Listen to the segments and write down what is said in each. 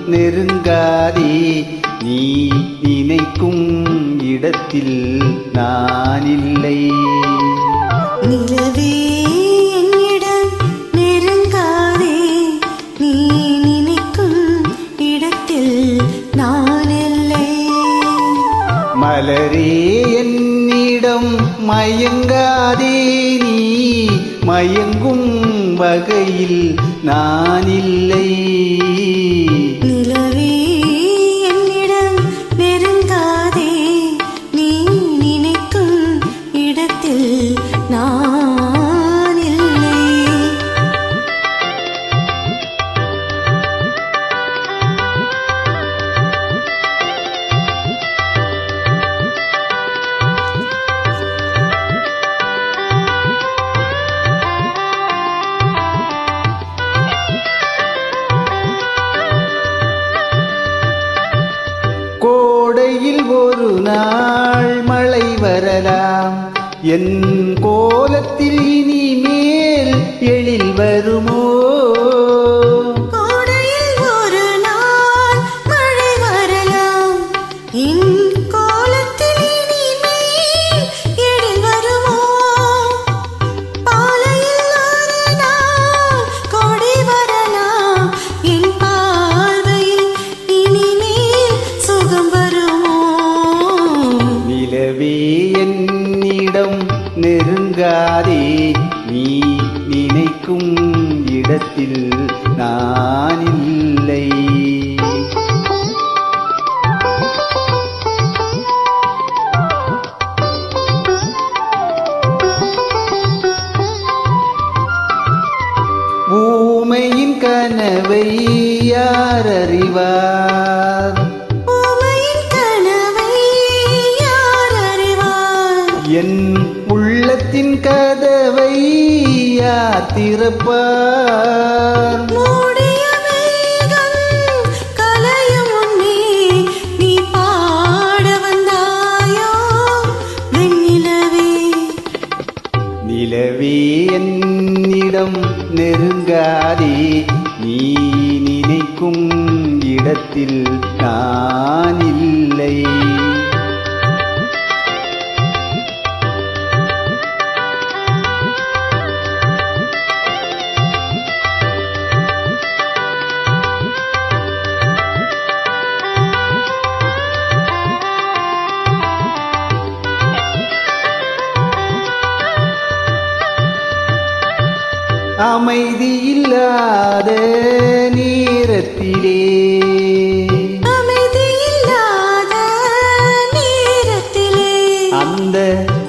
மயங்காதே நீ நினைக்கும் இடத்தில் நான் இல்லை நிலவே என்னிடம் நெருங்காதே. நீ நினைக்கும் இடத்தில் நான் இல்லை மலரே என்னிடம் மயங்காதே. நீ மயங்கும் வகையில் நான் இல்லை நிலவே வரலாம். என் கோலத்தில் இனிமேல் எழில் வருமோ? நெருங்காதே நீ நினைக்கும் இடத்தில் நான் இல்லை ஊமையின் கனவை யார் அறிவார்? கதவை யார் திறப்பார் நிலவே என்னிடம் நெருங்காதே நீ நினைக்கும் இடத்தில் நான் இல்லை அமைதி இல்லாத நேரத்திலே. அந்த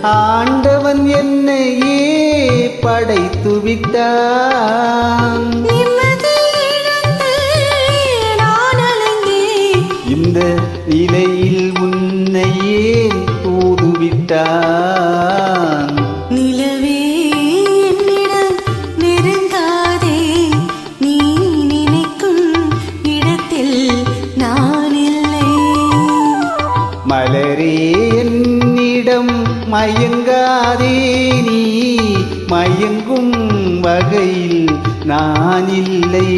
ஆண்டவன் என்னையே படைத்து விட்டான் இந்த நிலையில் உன்னையே தூதுவிட்டான். மயங்காதே நீ மயங்கும் வகையில் நான் இல்லை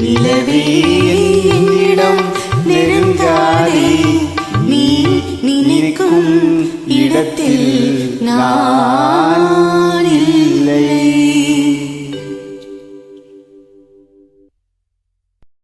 நிலவே என்னிடம் நெருங்காதே. நீ நினைக்கும் இடத்தில் நான்